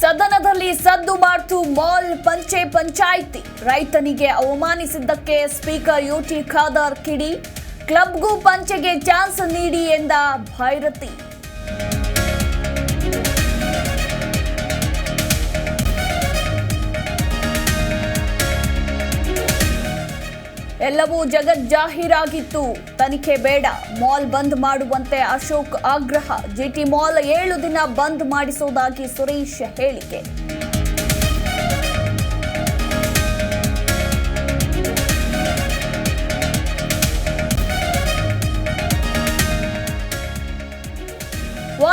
ಸದನದಲ್ಲಿ ಸದ್ದು ಮಾಡ್ತು ಮಾಲ್ ಪಂಚೆ ಪಂಚಾಯಿತಿ. ರೈತನಿಗೆ ಅವಮಾನಿಸಿದ್ದಕ್ಕೆ ಸ್ಪೀಕರ್ ಯುಟಿ ಖಾದರ್ ಕಿಡಿ. ಕ್ಲಬ್ಗೂ ಪಂಚೆಗೆ ಚಾನ್ಸ್ ನೀಡಿ ಎಂದ ಭೈರತಿ. ಎಲ್ಲವೂ ಜಗಜ್ಜಾಹೀರಾಗಿತ್ತು ತನಿಖೆ ಬೇಡ. ಮಾಲ್ ಬಂದ್ ಮಾಡುವಂತೆ ಅಶೋಕ್ ಆಗ್ರಹ. ಜಿಟಿ ಮಾಲ್ ಏಳು ದಿನ ಬಂದ್ ಮಾಡಿಸುವುದಾಗಿ ಸುರೇಶ್ ಹೇಳಿಕೆ.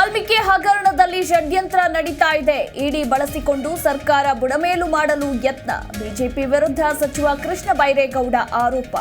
ವಾಲ್ಮೀಕಿ ಹಗರಣದಲ್ಲಿ ಷಡ್ಯಂತ್ರ ನಡೀತಾ ಇದೆ. ಇಡಿ ಬಳಸಿಕೊಂಡು ಸರ್ಕಾರ ಬುಡಮೇಲು ಮಾಡಲು ಯತ್ನ. ಬಿಜೆಪಿ ವಿರುದ್ಧ ಸಚಿವ ಕೃಷ್ಣ ಬೈರೇಗೌಡ ಆರೋಪ.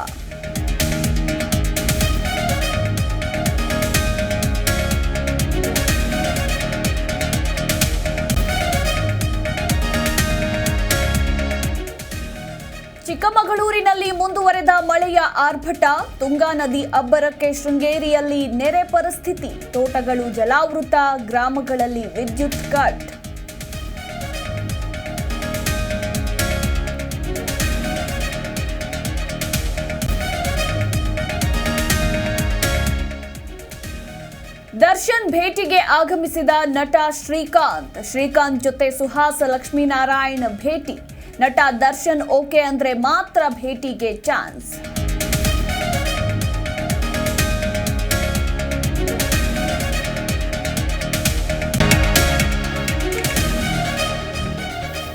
ಚಿಕ್ಕಮಗಳೂರಿನಲ್ಲಿ ಮುಂದುವರೆದ ಮಳೆಯ ಆರ್ಭಟ. ತುಂಗಾ ನದಿ ಅಬ್ಬರಕ್ಕೆ ಶೃಂಗೇರಿಯಲ್ಲಿ ನೆರೆ ಪರಿಸ್ಥಿತಿ. ತೋಟಗಳು ಜಲಾವೃತ, ಗ್ರಾಮಗಳಲ್ಲಿ ವಿದ್ಯುತ್ ಕಟ್. ದರ್ಶನ್ ಭೇಟಿಗೆ ಆಗಮಿಸಿದ ನಟ ಶ್ರೀಕಾಂತ್. ಶ್ರೀಕಾಂತ್ ಜೊತೆ ಸುಹಾಸ ಲಕ್ಷ್ಮೀನಾರಾಯಣ ಭೇಟಿ. ನಟ ದರ್ಶನ್ ಓಕೆ ಅಂದ್ರೆ ಮಾತ್ರ ಭೇಟಿಗೆ ಚಾನ್ಸ್.